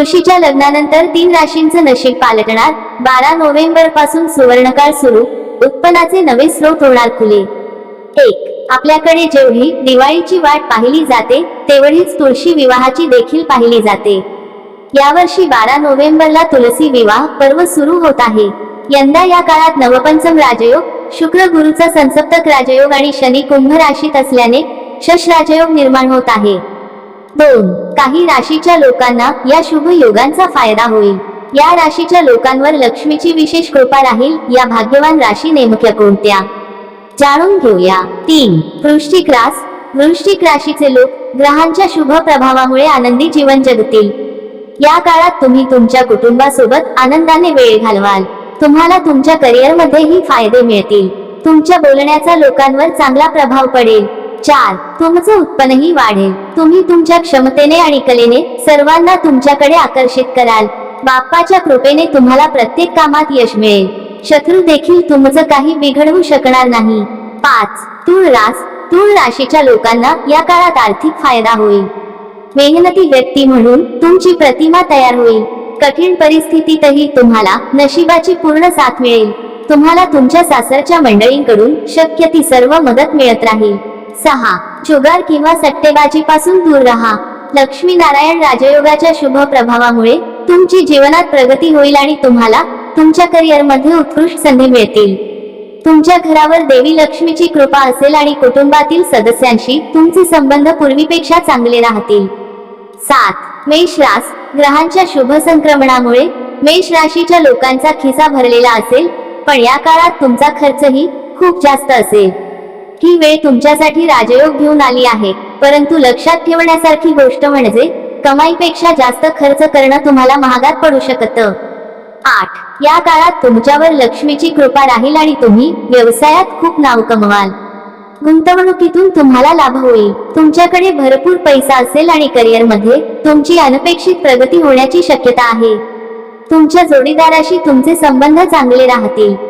तुळशीच्या लग्नानंतर तीन राशींचं नशीब पालटणार. बारा नोव्हेंबरपासून सुवर्णकाळ सुरू. उत्पन्नाचे नवे स्रोत होणार खुले. एक आपल्याकडे जेवढी दिवाळीची वाट पाहिली जाते तेवढीच तुळशी विवाहाची देखील पाहिली जाते. यावर्षी बारा नोव्हेंबरला तुलसी विवाह पर्व सुरू होत आहे. यंदा या काळात नवपंचम राजयोग शुक्र गुरुचा संसप्तक राजयोग आणि शनी कुंभ राशीत असल्याने शश राजयोग निर्माण होत आहे. दोन. काही राशीच्या लोकांना या शुभ योगांचा फायदा होईल. या राशीच्या लोकांवर लक्ष्मीची विशेष कृपा राहील या भाग्यवान राशी नेमक्या कोणत्या? जाणून घेऊया. तीन. वृश्चिक रास. वृश्चिक राशीचे लोक ग्रहांच्या शुभ प्रभावामुळे आनंदी जीवन जगतील. या काळात तुम्ही तुमच्या कुटुंबासोबत आनंदाने वेळ घालवाल. तुम्हाला तुमच्या करिअरमध्येही फायदे मिळतील. तुमच्या बोलण्याचा लोकांवर चांगला प्रभाव पडेल. चार तुमचं उत्पन्नही वाढेल. तुम्ही तुमच्या क्षमतेने आणि कलेने सर्वांना तुमच्याकडे आकर्षित कराल. बाप्पाच्या कृपेने तुम्हाला प्रत्येक कामात यश मिळेल. शत्रू देखील तुमचं काही बिघडवू शकणार नाही. पाच. तूळ रास. तूळ राशीच्या लोकांना या काळात आर्थिक फायदा होईल. मेहनती व्यक्ती म्हणून तुमची प्रतिमा तयार होईल. कठीण परिस्थितीतही तुम्हाला नशिबाची पूर्ण साथ मिळेल. तुम्हाला तुमच्या सासरच्या मंडळींकडून शक्य ती सर्व मदत मिळत राहील. सहा. जुगार किंवा सट्टेबाजीपासून दूर राहा. लक्ष्मी नारायण राजयोगाच्या शुभ प्रभावामुळे तुमची जीवनात प्रगती होईल आणि तुम्हाला तुमच्या करिअरमध्ये उत्कृष्ट संधी मिळतील. तुमच्या घरावर देवी लक्ष्मीची कृपा असेल आणि कुटुंबातील सदस्यांशी तुमचे संबंध पूर्वीपेक्षा चांगले राहतील. सात. मेष रास ग्रहांच्या शुभ संक्रमणामुळे मेष राशीच्या लोकांचा खिसा भरलेला असेल पण या काळात तुमचा खर्चही खूप जास्त असेल. ही वेळ तुमच्यासाठी राजयोग घेऊन आली आहे. परंतु लक्षात ठेवण्यासारखी गोष्ट म्हणजे कमाईपेक्षा जास्त खर्च करणं तुम्हाला महागात पडू शकतं. आठ. या काळात तुमच्यावर लक्ष्मीची कृपा राहील आणि तुम्ही व्यवसायात खूप नाव कमवाल. गुंतवणुकीतून तुम्हाला लाभ होईल. तुमच्याकडे भरपूर पैसा असेल आणि करिअरमध्ये तुमची अनपेक्षित प्रगती होण्याची शक्यता आहे. तुमच्या जोडीदाराशी तुमचे संबंध चांगले राहतील.